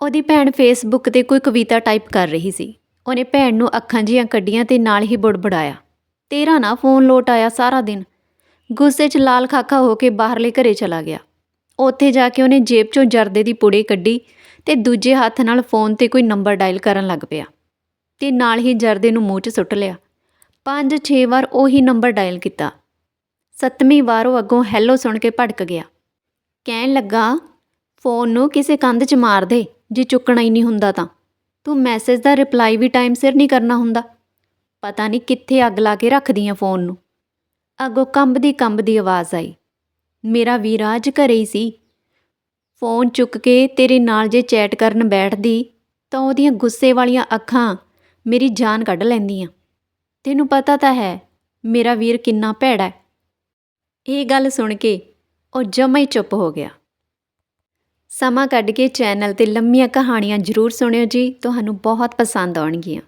ਉਹਦੀ ਭੈਣ ਫੇਸਬੁੱਕ ਤੇ ਕੋਈ ਕਵਿਤਾ ਟਾਈਪ ਕਰ ਰਹੀ ਸੀ। ਉਹਨੇ ਭੈਣ ਨੂੰ ਅੱਖਾਂ ਜੀਆਂ ਕੱਢੀਆਂ ਤੇ ਨਾਲ ਹੀ ਬੁੜਬੁੜਾਇਆ। ਤੇਰਾ ਨਾ ਫੋਨ ਲੋਟ ਆਇਆ ਸਾਰਾ ਦਿਨ। ਗੁੱਸੇ 'ਚ ਲਾਲ ਖਾਖਾ ਹੋ ਕੇ ਬਾਹਰਲੇ ਘਰੇ ਚਲਾ ਗਿਆ। ਉੱਥੇ ਜਾ ਕੇ ਉਹਨੇ ਜੇਬ 'ਚੋਂ ਜਰਦੇ ਦੀ ਪੁੜੀ ਕੱਢੀ ਤੇ ਦੂਜੇ ਹੱਥ ਨਾਲ ਫੋਨ ਤੇ ਕੋਈ ਨੰਬਰ ਡਾਇਲ ਕਰਨ ਲੱਗ ਪਿਆ। ਤੇ ਨਾਲ ਹੀ ਜਰਦੇ ਨੂੰ ਮੂੰਹ 'ਚ ਸੁੱਟ ਲਿਆ। ਪੰਜ ਛੇ ਵਾਰ ਉਹੀ ਨੰਬਰ ਡਾਇਲ ਕੀਤਾ। ਸੱਤਵੀਂ ਵਾਰ ਉਹ ਅੱਗੋਂ ਹੈਲੋ ਸੁਣ ਕੇ ਭੜਕ ਗਿਆ। ਕਹਿਣ ਲੱਗਾ ਫੋਨ ਨੂੰ ਕਿਸੇ ਕੰਧ 'ਚ ਮਾਰ ਦੇ। ਜੇ ਚੁੱਕਣਾ ਹੀ ਨਹੀਂ ਹੁੰਦਾ ਤਾਂ। ਤੂੰ ਮੈਸੇਜ ਦਾ ਰਿਪਲਾਈ ਵੀ ਟਾਈਮ ਸਿਰ ਨਹੀਂ ਕਰਨਾ ਹੁੰਦਾ। ਪਤਾ ਨਹੀਂ ਕਿੱਥੇ ਅੱਗ ਲਾ ਕੇ ਰੱਖਦੀ ਆ ਫੋਨ ਨੂੰ। ਅੱਗੋਂ ਕੰਬਦੀ ਕੰਬਦੀ ਆਵਾਜ਼ ਆਈ। ਮੇਰਾ ਵੀਰ ਅੱਜ ਘਰੇ ਹੀ ਸੀ। ਫੋਨ ਚੁੱਕ ਕੇ ਤੇਰੇ ਨਾਲ ਜੇ ਚੈਟ ਕਰਨ ਬੈਠਦੀ, ਤਾਂ ਉਹਦੀਆਂ ਗੁੱਸੇ ਵਾਲੀਆਂ ਅੱਖਾਂ ਮੇਰੀ ਜਾਨ ਕੱਢ ਲੈਂਦੀਆਂ। ਤੈਨੂੰ ਪਤਾ ਤਾਂ ਹੈ, ਮੇਰਾ ਵੀਰ ਕਿੰਨਾ ਭੈੜਾ ਹੈ। ਇਹ ਗੱਲ ਸੁਣ ਕੇ ਉਹ ਜਮਾ ਹੀ ਚੁੱਪ ਹੋ ਗਿਆ। ਸਮਾਂ ਕੱਢ ਕੇ ਚੈਨਲ ਤੇ ਲੰਮੀਆਂ ਕਹਾਣੀਆਂ ਜ਼ਰੂਰ ਸੁਣਿਓ ਜੀ ਤੁਹਾਨੂੰ ਬਹੁਤ ਪਸੰਦ ਆਉਣਗੀਆਂ।